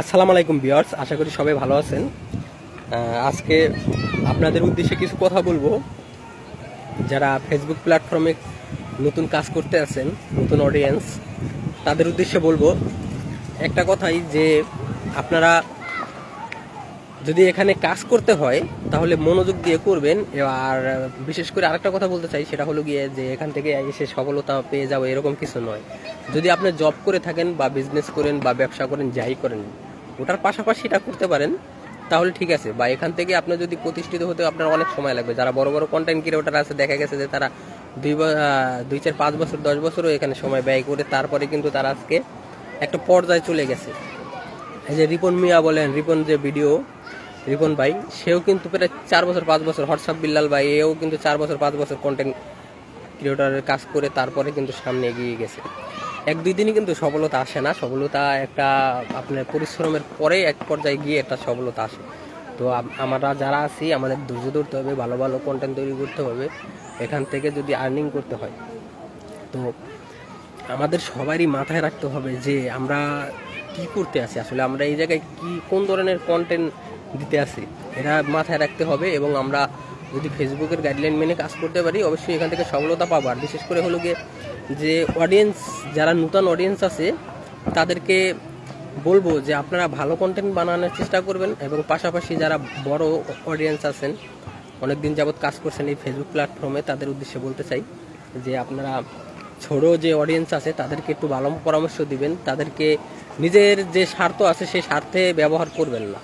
আসসালামু আলাইকুম বিয়ার্স আশা করি সবাই ভালো আছেন। আজকে আপনাদের উদ্দেশ্যে কিছু কথা বলব। যারা ফেসবুক প্ল্যাটফর্মে নতুন কাজ করতে আছেন, নতুন অডিয়েন্স তাদের উদ্দেশ্যে বলব, একটা কথাই যে আপনারা যদি এখানে কাজ করতে হয়, তাহলে মনোযোগ দিয়ে করবেন। আর বিশেষ করে আরেকটা কথা বলতে চাই, সেটা হলো গিয়ে যে এখান থেকে এসে সফলতা পেয়ে যাব এরকম কিছু নয়। যদি আপনি জব করে থাকেন বা বিজনেস করেন বা ব্যবসা করেন, যাই করেন ওটার পাশাপাশি এটা করতে পারেন, তাহলে ঠিক আছে। বা এখান থেকে আপনার যদি প্রতিষ্ঠিত হতে আপনার অনেক সময় লাগবে। যারা বড় বড় কন্টেন্ট ক্রিয়েটার আছে, দেখা গেছে যে তারা দুই দুই চার পাঁচ বছর, দশ বছরও এখানে সময় ব্যয় করে তারপরে কিন্তু তারা আজকে একটা পর্যায়ে চলে গেছে। এই যে রিপন মিয়া বলেন, রিপন যে ভিডিও, রিপন ভাই, সেও কিন্তু প্রায় চার বছর, পাঁচ বছর, হোয়াটসঅ্যাপ বিল্লাল ভাই, এও কিন্তু চার বছর, পাঁচ বছর কন্টেন্ট ক্রিয়েটরের কাজ করে তারপরে কিন্তু সামনে এগিয়ে গেছে। এক, দুই দিনই কিন্তু সফলতা আসে না। সফলতা একটা আপনার পরিশ্রমের পরে এক পর্যায়ে গিয়ে একটা সফলতা আসে। তো আমরা যারা আছি, আমাদের ধৈর্য ধরতে হবে, ভালো ভালো কন্টেন্ট তৈরি করতে হবে। এখান থেকে যদি আর্নিং করতে হয়, তো আমাদের সবারই মাথায় রাখতে হবে যে আমরা কি করতে আছি, আসলে আমরা এই জায়গায় কি, কোন ধরনের কন্টেন্ট দিতে আছি, এটা মাথায় রাখতে হবে এবং আমরা যদি ফেসবুকের গাইডলাইন মেনে কাজ করতে পারি, অবশ্যই এখান থেকে সফলতা পাবো। আর বিশেষ করে হলো গিয়ে যে অডিয়েন্স যারা নূতন অডিয়েন্স আছে, তাদেরকে বলব যে আপনারা ভালো কন্টেন্ট বানানোর চেষ্টা করবেন এবং পাশাপাশি যারা বড় অডিয়েন্স আছেন অনেক দিন যাবৎ কাজ করছেন এই ফেসবুক প্ল্যাটফর্মে তাদের উদ্দেশ্যে বলতে চাই যে আপনারা ছোট যে অডিয়েন্স আছে, তাদেরকে একটু ভালো পরামর্শ দিবেন। তাদেরকে নিজের যে স্বার্থ আছে, সেই স্বার্থে ব্যবহার করবেন না।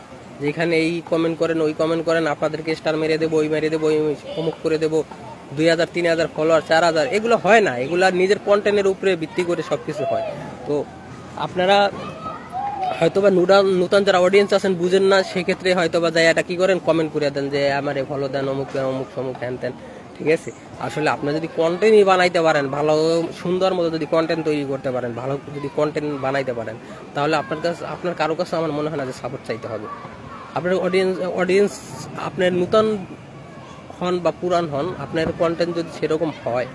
যেখানে এই কমেন্ট করেন, ওই কমেন্ট করেন, আপনাদেরকে স্টার মেরে দেবো, ওই মেরে দেবো, ওই অমুক করে দেবো। দুই হাজার, তিন হাজার ফলোয়ার চার হাজার, এগুলো হয় না। এগুলো নিজের কন্টেন্টের উপরে ভিত্তি করে সব কিছু হয়। তো আপনারা হয়তোবা নূতন নূতন যারা অডিয়েন্স আছেন, বুঝেন না, সেক্ষেত্রে হয়তোবা যাই এটা কী করেন? কমেন্ট করে দেন যে, আমার এ ফলো দেন, অমুক অমুক, সমুক, হ্যান তেন ঠিক আছে? আসলে আপনি যদি কন্টেন্টই বানাইতে পারেন, ভালো, সুন্দর মতো যদি কন্টেন্ট তৈরি করতে পারেন, ভালো যদি কন্টেন্ট বানাইতে পারেন, তাহলে আপনার কাছে আপনার কারও কাছে আমার মনে হয় না যে সাপোর্ট চাইতে হবে। আপনার অডিয়েন্স অডিয়েন্স আপনার নূতন হন বা পুরান হন, আপনার কন্টেন্ট যদি সেরকম হয়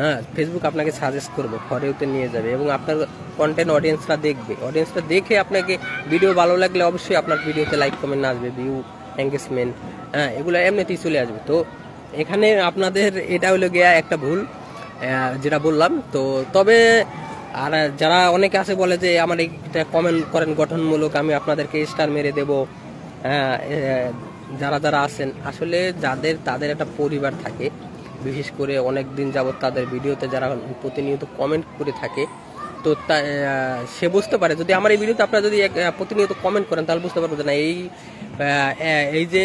হ্যাঁ ফেসবুক আপনাকে সাজেস্ট করবে ফরেওতে নিয়ে যাবে এবং আপনার কন্টেন্ট অডিয়েন্সরা দেখবে। অডিয়েন্সটা দেখে আপনাকে ভিডিও ভালো লাগলে অবশ্যই আপনার ভিডিওতে লাইক কমেন্ট আসবে ভিউ এঙ্গেজমেন্ট হ্যাঁ এগুলো এমনিতেই চলে আসবে। তো এখানে আপনাদের এটা হলো গিয়া একটা ভুল যেটা বললাম। তো তবে আর যারা অনেকে আছে বলে যে, আমার এইটা কমেন্ট করেন গঠনমূলক, আমি আপনাদেরকে স্টার মেরে দেবো। হ্যাঁ যারা যারা আছেন, আসলে যাদের, তাদের একটা পরিবার থাকে। বিশেষ করে অনেক দিন যাবত তাদের ভিডিওতে যারা প্রতিনিয়ত কমেন্ট করে থাকে, তো তা সে বুঝতে পারে। যদি আমার এই ভিডিওতে আপনারা যদি প্রতিনিয়ত কমেন্ট করেন, তাহলে বুঝতে পারব যে না, এই এই যে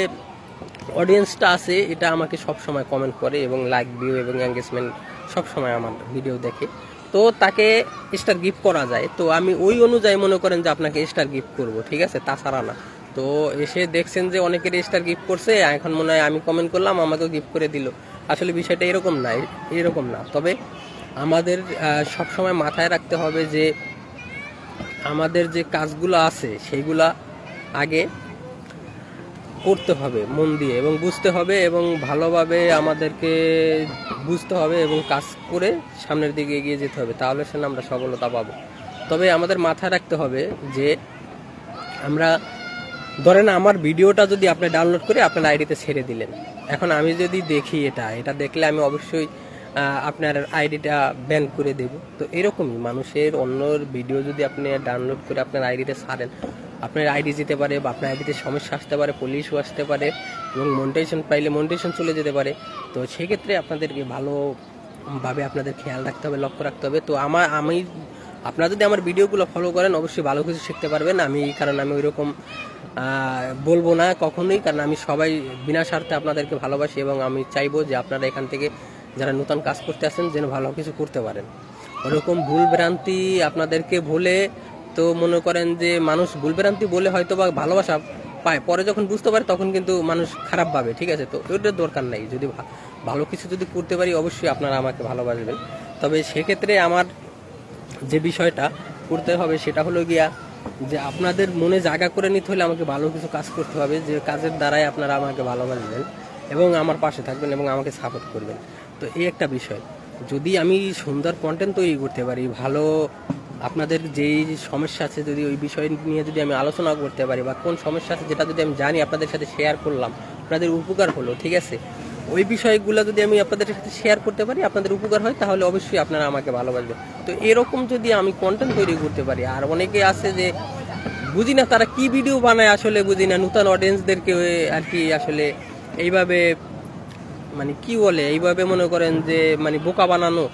অডিয়েন্সটা আছে, এটা আমাকে সব সময় কমেন্ট করে এবং লাইক ভিউ এবং এঙ্গেজমেন্ট সব সময় আমার ভিডিও দেখে। তো তাকে স্টার গিফট করা যায়। তো আমি ওই অনুযায়ী মনে করেন যে আপনাকে স্টার গিফট করব, ঠিক আছে? তাছাড়া না। তো এসে দেখছেন যে অনেকের স্টার গিফট করছে, এখন মনে হয় আমি কমেন্ট করলাম, আমাকেও গিফট করে দিল। আসলে বিষয়টা এরকম না এরকম না। তবে আমাদের সব সময় মাথায় রাখতে হবে যে আমাদের যে কাজগুলো আছে সেইগুলা আগে করতে হবে মন দিয়ে এবং বুঝতে হবে এবং ভালোভাবে আমাদেরকে বুঝতে হবে এবং কাজ করে সামনের দিকে এগিয়ে যেতে হবে। তাহলে সে আমরা সফলতা পাবো। তবে আমাদের মাথায় রাখতে হবে যে আমরা ধরেন আমার ভিডিওটা যদি আপনি ডাউনলোড করে আপনার আইডিতে ছেড়ে দিলেন। এখন আমি যদি দেখি এটা এটা দেখলে আমি অবশ্যই আপনার আইডিটা ব্যান করে দেব। তো এরকমই মানুষের অন্যর ভিডিও যদি আপনি ডাউনলোড করে আপনার আইডিতে ছাড়েন, আপনার আইডি যেতে পারে বা আপনার আইডিতে সমস্যা আসতে পারে পুলিশও আসতে পারে এবং মনিটাইজেশন পাইলে মনিটাইজেশন চলে যেতে পারে। তো সেক্ষেত্রে আপনাদেরকে ভালোভাবে আপনাদের খেয়াল রাখতে হবে, লক্ষ্য রাখতে হবে। তো আমার, আমি, আপনারা যদি আমার ভিডিওগুলো ফলো করেন, অবশ্যই ভালো কিছু শিখতে পারবেন। আমি, কারণ আমি ওইরকম বলব না কখনোই, কারণ আমি সবাই বিনা স্বার্থে আপনাদেরকে ভালোবাসি এবং আমি চাইব যে আপনারা এখান থেকে যারা নতুন কাজ করতে আসেন যেন ভালো কিছু করতে পারেন। ওরকম ভুল ভ্রান্তি আপনাদেরকে ভুলে তো মনে করেন যে মানুষ ভুল ভ্রান্তি বলে হয়তো বা ভালোবাসা পায়, পরে যখন বুঝতে পারে তখন কিন্তু মানুষ খারাপ ভাবে, ঠিক আছে? তো ওইটার দরকার নাই। যদি ভালো কিছু যদি করতে পারি অবশ্যই আপনারা আমাকে ভালোবাসবেন। তবে সেক্ষেত্রে আমার যে বিষয়টা করতে হবে সেটা হলো গিয়া যে আপনাদের মনে জায়গা করে নিতে হলে আমাকে ভালো কিছু কাজ করতে হবে, যে কাজের দ্বারাই আপনারা আমাকে ভালোবাসবেন এবং আমার পাশে থাকবেন এবং আমাকে সাপোর্ট করবেন। তো এই একটা বিষয়। যদি আমি সুন্দর কন্টেন্ট তৈরি করতে পারি, ভালো আপনাদের যেই সমস্যা আছে যদি ওই বিষয় নিয়ে যদি আমি আলোচনা করতে পারি বা কোন সমস্যা আছে যেটা যদি আমি জানি, আপনাদের সাথে শেয়ার করলাম, আপনাদের উপকার হলো, ঠিক আছে? ওই বিষয়গুলো যদি আমি আপনাদের সাথে শেয়ার করতে পারি, আপনাদের উপকার হয়, তাহলে অবশ্যই আপনারা আমাকে ভালোবাসবেন। তো এরকম যদি আমি কন্টেন্ট তৈরি করতে পারি, আর অনেকে আছে যে বুঝি না তারা কি ভিডিও বানায় আসলে, বুঝি না, নতুন অডিয়েন্সদেরকে আর কি আসলে এইভাবে মানে কি বলে, এইভাবে মনে করেন যে মানে বোকা বানানো,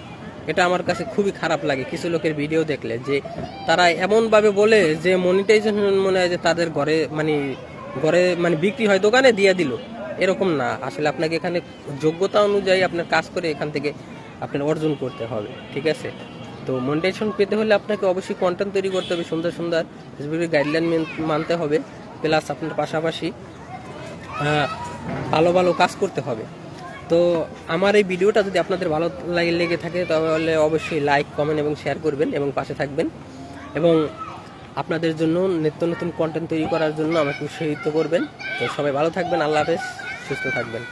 এটা আমার কাছে খুবই খারাপ লাগে। কিছু লোকের ভিডিও দেখলে যে তারা এমনভাবে বলে যে মনিটাইজেশন মনে হয় যে তাদের ঘরে মানে ঘরে মানে বিক্রি হয়, দোকানে দিয়ে দিল। এরকম না। আসলে আপনাকে এখানে যোগ্যতা অনুযায়ী আপনার কাজ করে এখান থেকে আপনার অর্জন করতে হবে। ঠিক আছে? তো মনিটাইজেশন পেতে হলে আপনাকে অবশ্যই কন্টেন্ট তৈরি করতে হবে, সুন্দর সুন্দর ফেসবুকের গাইডলাইন মানতে হবে প্লাস আপনার পাশাপাশি ভালো ভালো কাজ করতে হবে। তো আমার এই ভিডিওটা যদি আপনাদের ভালো লাগে, লেগে থাকে, তাহলে অবশ্যই লাইক কমেন্ট এবং শেয়ার করবেন এবং পাশে থাকবেন। এবং আপনাদের জন্য নিত্য নতুন কন্টেন্ট তৈরি করার জন্য আমাকে উৎসাহিত করবেন। তো সবাই ভালো থাকবেন, আল্লাহ হাফেজ, সুস্থ থাকবেন।